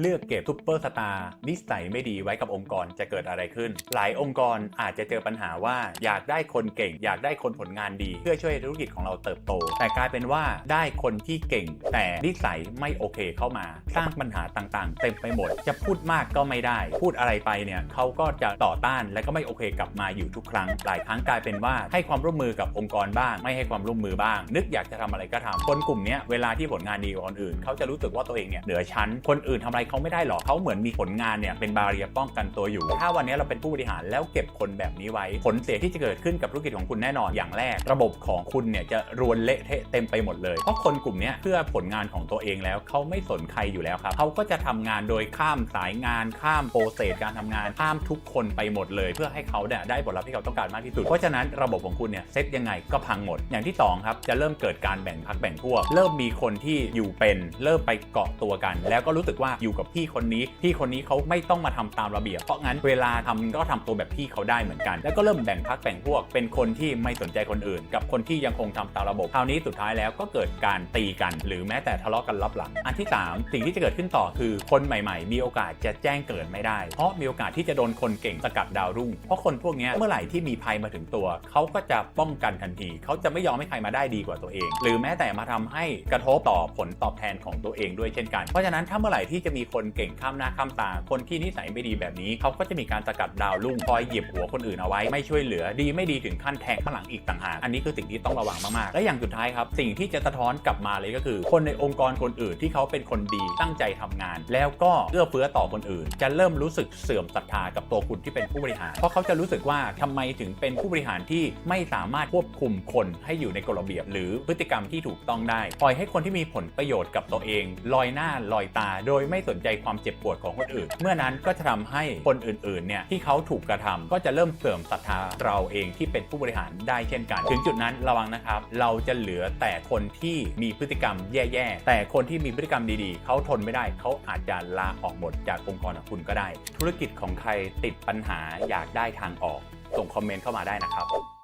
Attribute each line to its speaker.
Speaker 1: เลือกเก็บซุปเปอร์สตาร์นิสัยไม่ดีไว้กับองค์กรจะเกิดอะไรขึ้น หลายองค์กรอาจจะเจอปัญหาว่าอยากได้คนเก่ง อยากได้คนผลงานดี เพื่อช่วยธุรกิจของเราเติบโต แต่กลายเป็นว่าได้คนที่เก่ง แต่นิสัยไม่โอเคเข้ามา สร้างปัญหาต่างๆ เต็มไปหมด จะพูดมากก็ไม่ได้ พูดอะไรไปเนี่ยเขาก็จะต่อต้านและก็ไม่โอเคกลับมาอยู่ทุกครั้ง หลายครั้งกลายเป็นว่าให้ความร่วมมือกับองค์กรบ้าง ไม่ให้ความร่วมมือบ้าง นึกอยากจะทำอะไรก็ทำคนกลุ่มนี้เวลาที่ผลงานดีกว่าคนอื่นเขาจะรู้สึกว่าตัวเองเนี่ยเหนือชั้นคนอื่นทำอะไรเขาไม่ได้หรอกเขาเหมือนมีผลงานเนี่ยเป็นบาเรียป้องกันตัวอยู่ ถ้าวันนี้เราเป็นผู้บริหารแล้วเก็บคนแบบนี้ไว้ ผลเสียที่จะเกิดขึ้นกับธุรกิจของคุณแน่นอนอย่างแรก ระบบของคุณเนี่ยจะรวนเละเทะเต็มไปหมดเลยเพราะคนกลุ่มนี้เพื่อผลงานของตัวเองแล้วเขาไม่สนใครอยู่แล้วครับเขาก็จะทำงานโดยข้ามสายงาน ข้ามโปรเซสการทำงานข้ามทุกคนไปหมดเลย เพื่อให้เขาเนี่ยได้ผลลัพธ์ที่เขาต้องการมากที่สุดเพราะฉะนั้นระบบของคุณเนี่ยเซตยังไงก็พังหมด อย่างที่สองครับจะเริ่มเกิดการแบ่งพักแบ่งพวก เริ่มมีคนที่อยู่เป็น เริ่มไปเกาะตัวกัน แล้วก็รู้สึกว่าอยู่กับพี่คนนี้พี่คนนี้เขาไม่ต้องมาทำตามระเบียบ เพราะงั้นเวลาทำก็ทำตัวแบบพี่เขาได้เหมือนกัน แล้วก็เริ่มแบ่งพักแบ่งพวก เป็นคนที่ไม่สนใจคนอื่น กับคนที่ยังคงทำตามระบบคราวนี้สุดท้ายแล้วก็เกิดการตีกัน หรือแม้แต่ทะเลาะกันรับหลัง อันที่ 3 สิ่งที่จะเกิดขึ้นต่อคือคนใหม่ๆ มีโอกาสจะแจ้งเกิดไม่ได้ เพราะมีโอกาสที่จะโดนคนเก่งสกัดดาวรุ่ง เพราะคนพวกนี้เมื่อไหร่ที่มีภัยมาถึงตัว เขาก็จะป้องกันทันที เขาจะไม่ยอมให้ใครมาได้ดีกว่าตัวเอง หรือแม้แต่มาทำให้กระทบต่อผลตอบแทนของตัวเองด้วยเช่นกัน เพราะฉะนั้นถ้าเมื่อไหร่ที่จะมีคนเก่งข้ามหน้าข้ามตา คนที่นิสัยไม่ดีแบบนี้เขาก็จะมีการสกัดดาวรุ่งคอยเหยียบหัวคนอื่นเอาไว้ไม่ช่วยเหลือดีไม่ดีถึงขั้นแทงข้างหลังอีกต่างหากอันนี้คือสิ่งที่ต้องระวังมากๆ และอย่างสุดท้ายครับ สิ่งที่จะสะท้อนกลับมาเลยก็คือ คนในองค์กรคนอื่นที่เขาเป็นคนดีตั้งใจทำงาน แล้วก็เอื้อเฟื้อต่อคนอื่น จะเริ่มรู้สึกเสื่อมศรัทธากับตัวคุณที่เป็นผู้บริหาร เพราะเขาจะรู้สึกว่าทำไมถึงเป็นผู้บริหารที่ไม่สามารถควบคุมคนให้อยู่ในกฎระเบียบ หรือพฤติกรรมที่ถูกต้องได้ ปล่อยให้คนที่มีผลประโยชน์กับตัวเอง ลอยหน้าลอยตา โดยไม่สนใจความเจ็บปวดของคนอื่น เมื่อนั้นก็จะทำให้คนอื่นๆเนี่ยที่เขาถูกกระทำก็จะเริ่มเสื่อมศรัทธาเราเองที่เป็นผู้บริหารได้เช่นกัน ถึงจุดนั้นระวังนะครับ เราจะเหลือแต่คนที่มีพฤติกรรมแย่ๆ แต่คนที่มีพฤติกรรมดีๆ เขาทนไม่ได้ เขาอาจจะลาออกหมดจากองค์กรของคุณก็ได้ ธุรกิจของใครติดปัญหาอยากได้ทางออก ส่งคอมเมนต์เข้ามาได้นะครับ